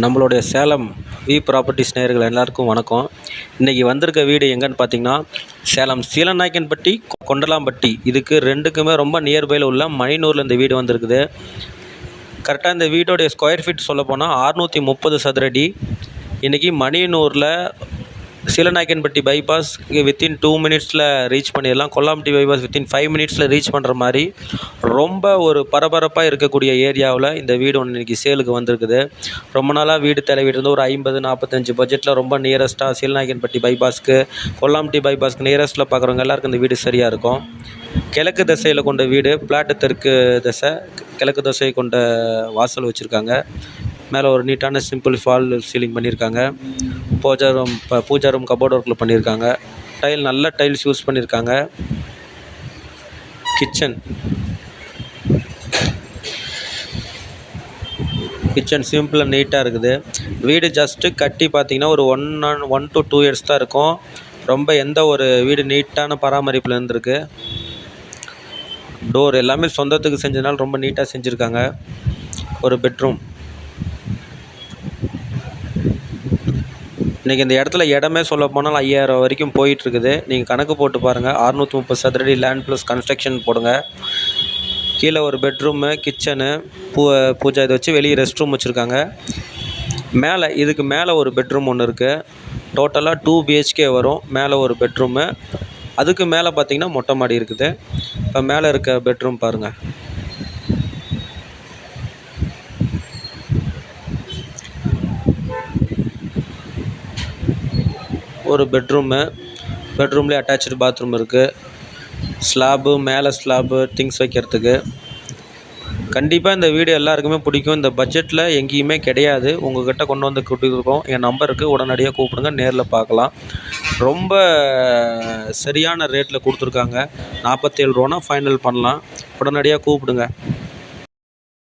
நம்மளுடைய Salem we properties நேயர்கள் எல்லாருக்கும் வணக்கம். இன்றைக்கி வந்திருக்க வீடு எங்கேன்னு பார்த்தீங்கன்னா சேலம் சீலநாயக்கன்பட்டி கொண்டலாம்பட்டி. இதுக்கு ரெண்டுக்குமே ரொம்ப நியர்பையில் உள்ள மணினூரில் இந்த வீடு வந்திருக்குது. கரெக்டாக இந்த வீட்டோடைய ஸ்கொயர் ஃபீட் சொல்ல போனால் அறுநூற்றி முப்பது சதுரடி. இன்றைக்கி மணியனூரில் சீலநாயக்கன்பட்டி பைபாஸ் வித்தின் டூ மினிட்ஸில் ரீச் பண்ணிடலாம். கொல்லாம்பட்டி பைபாஸ் வித்தின் ஃபைவ் மினிட்ஸில் ரீச் பண்ணுற மாதிரி ரொம்ப ஒரு பரபரப்பாக இருக்கக்கூடிய ஏரியாவில் இந்த வீடு ஒன்று இன்றைக்கி சேலுக்கு வந்திருக்குது. ரொம்ப நாளாக வீடு தேடிட்டு இருந்து ஒரு ஐம்பது நாற்பத்தஞ்சு பட்ஜெட்டில் ரொம்ப நியரஸ்ட்டாக சீலநாயக்கன்பட்டி பைபாஸ்க்கு கொல்லாம்பட்டி பைபாஸ்க்கு நியரஸ்ட்டில் பார்க்குறவங்க எல்லாருக்கும் இந்த வீடு சரியாக இருக்கும். கிழக்கு திசையில் கொண்ட வீடு பிளாட்டு தெற்கு திசை கிழக்கு திசை கொண்ட வாசல் வச்சுருக்காங்க. மேலே ஒரு நீட்டான சிம்பிள் ஃபால் சீலிங் பண்ணியிருக்காங்க. பூஜா ரூம் இப்போ பூஜா ரூம் கபோர்ட் ஒர்க்கில் பண்ணியிருக்காங்க. டைல் நல்ல டைல்ஸ் யூஸ் பண்ணியிருக்காங்க. கிச்சன் கிச்சன் சிம்பிளாக நீட்டாக இருக்குது. வீடு ஜஸ்ட்டு கட்டி பார்த்தீங்கன்னா ஒரு one and one to two years தான் இருக்கும். ரொம்ப எந்த ஒரு வீடு நீட்டான பராமரிப்பில் இருந்திருக்கு. டோர் எல்லாமே சொந்தத்துக்கு செஞ்சதுனால ரொம்ப நீட்டாக செஞ்சுருக்காங்க. ஒரு பெட்ரூம் இன்றைக்கி இந்த இடத்துல இடமே சொல்ல போனால் ஐயாயிரம் வரைக்கும் போயிட்டுருக்குது. நீங்கள் கணக்கு போட்டு பாருங்கள் அறுநூற்றி முப்பது சதுரடி லேண்ட் ப்ளஸ் கன்ஸ்ட்ரக்ஷன் போடுங்க. கீழே ஒரு பெட்ரூமு கிச்சனு பூ பூஜா இதை வச்சு வெளியே ரெஸ்ட் ரூம் வச்சுருக்காங்க. மேலே இதுக்கு மேலே ஒரு பெட்ரூம் ஒன்று இருக்குது டோட்டலாக டூ பிஹெச்கே வரும். மேலே ஒரு பெட்ரூமு அதுக்கு மேலே பார்த்தீங்கன்னா மொட்டை மாடி இருக்குது. இப்போ மேலே இருக்க பெட்ரூம் பாருங்கள் ஒரு பெட்ரூமு பெட்ரூம்லேயே அட்டாச்சு பாத்ரூம் இருக்குது ஸ்லாபு மேலே ஸ்லாபு திங்ஸ் வைக்கிறதுக்கு. கண்டிப்பாக இந்த வீடு எல்லாருக்குமே பிடிக்கும். இந்த பட்ஜெட்டில் எங்கேயுமே கிடையாது. உங்கள்கிட்ட கொண்டு வந்து கொடுத்துருக்கோம் என் நம்பருக்கு உடனடியாக கூப்பிடுங்க. நேரில் பார்க்கலாம். ரொம்ப சரியான ரேட்டில் கொடுத்துருக்காங்க. நாற்பத்தேழு ரூபானா ஃபைனல் பண்ணலாம். உடனடியாக கூப்பிடுங்க.